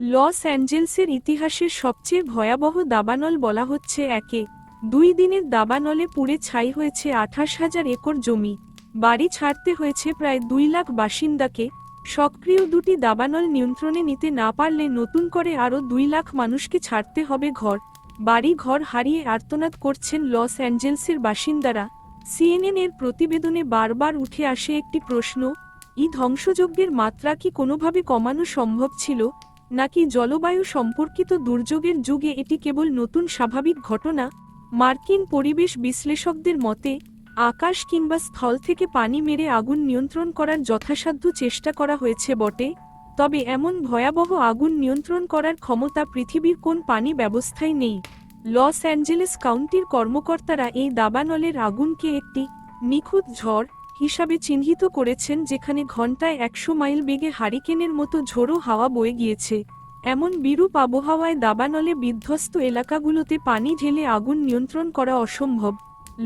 Loss অ্যাঞ্জেলসের ইতিহাসের সবচেয়ে ভয়াবহ দাবানল বলা হচ্ছে একে। দুই দিনের দাবানলে পুড়ে ছাই হয়েছে আঠাশ হাজার একর জমি। বাড়ি ছাড়তে হয়েছে প্রায় দুই লাখ বাসিন্দাকে। সক্রিয় দুটি দাবানল নিয়ন্ত্রণে নিতে না পারলে নতুন করে আরও দুই লাখ মানুষকে ছাড়তে হবে ঘর। বাড়ি ঘর হারিয়ে আর্তনাদ করছেন লস অ্যাঞ্জেলসের বাসিন্দারা। সিএনএন এর প্রতিবেদনে বারবার উঠে আসে একটি প্রশ্ন, ই ধ্বংসযজ্ঞের মাত্রা কি কোনোভাবে কমানো সম্ভব ছিল? নাকি জলবায়ু সম্পর্কিত দুর্যোগের যুগে এটি কেবল নতুন স্বাভাবিক ঘটনা? মার্কিন পরিবেশ বিশ্লেষকদের মতে, আকাশ কিংবা স্থল থেকে পানি মেরে আগুন নিয়ন্ত্রণ করার যথাসাধ্য চেষ্টা করা হয়েছে বটে। তবে এমন ভয়াবহ আগুন নিয়ন্ত্রণ করার ক্ষমতা পৃথিবীর কোন পানি ব্যবস্থায় নেই। লস অ্যাঞ্জেলেস কাউন্টির কর্মকর্তারা এই দাবানলের আগুনকে একটি নিখুঁত ঝড় হিসাবে চিহ্নিত করেছেন যেখানে ঘন্টায় একশো মাইল বেগে হারিকেনের মতো ঝোড়ো হাওয়া বয়ে গিয়েছে। এমন বিরূপ আবহাওয়ায় দাবানলে বিধ্বস্ত এলাকাগুলোতে পানি ঢেলে আগুন নিয়ন্ত্রণ করা অসম্ভব।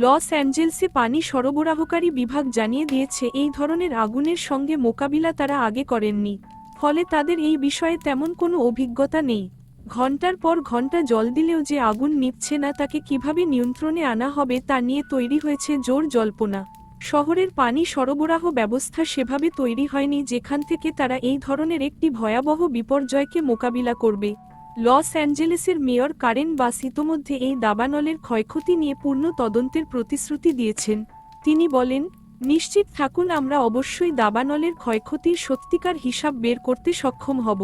লস অ্যাঞ্জেলসে পানি সরবরাহকারী বিভাগ জানিয়ে দিয়েছে, এই ধরনের আগুনের সঙ্গে মোকাবিলা তারা আগে করেননি, ফলে তাদের এই বিষয়ে তেমন কোনো অভিজ্ঞতা নেই। ঘণ্টার পর ঘণ্টা জল দিলেও যে আগুন নিচ্ছে না, তাকে কীভাবে নিয়ন্ত্রণে আনা হবে তা নিয়ে তৈরি হয়েছে জোর জল্পনা। শহরের পানি সরবরাহ ব্যবস্থা সেভাবে তৈরি হয়নি যেখান থেকে তারা এই ধরনের একটি ভয়াবহ বিপর্যয়কে মোকাবিলা করবে। লস অ্যাঞ্জেলেসের মেয়র কারেন বাস ইতোমধ্যে এই দাবানলের ক্ষয়ক্ষতি নিয়ে পূর্ণ তদন্তের প্রতিশ্রুতি দিয়েছেন। তিনি বলেন, নিশ্চিত থাকুন, আমরা অবশ্যই দাবানলের ক্ষয়ক্ষতির সত্যিকার হিসাব বের করতে সক্ষম হব।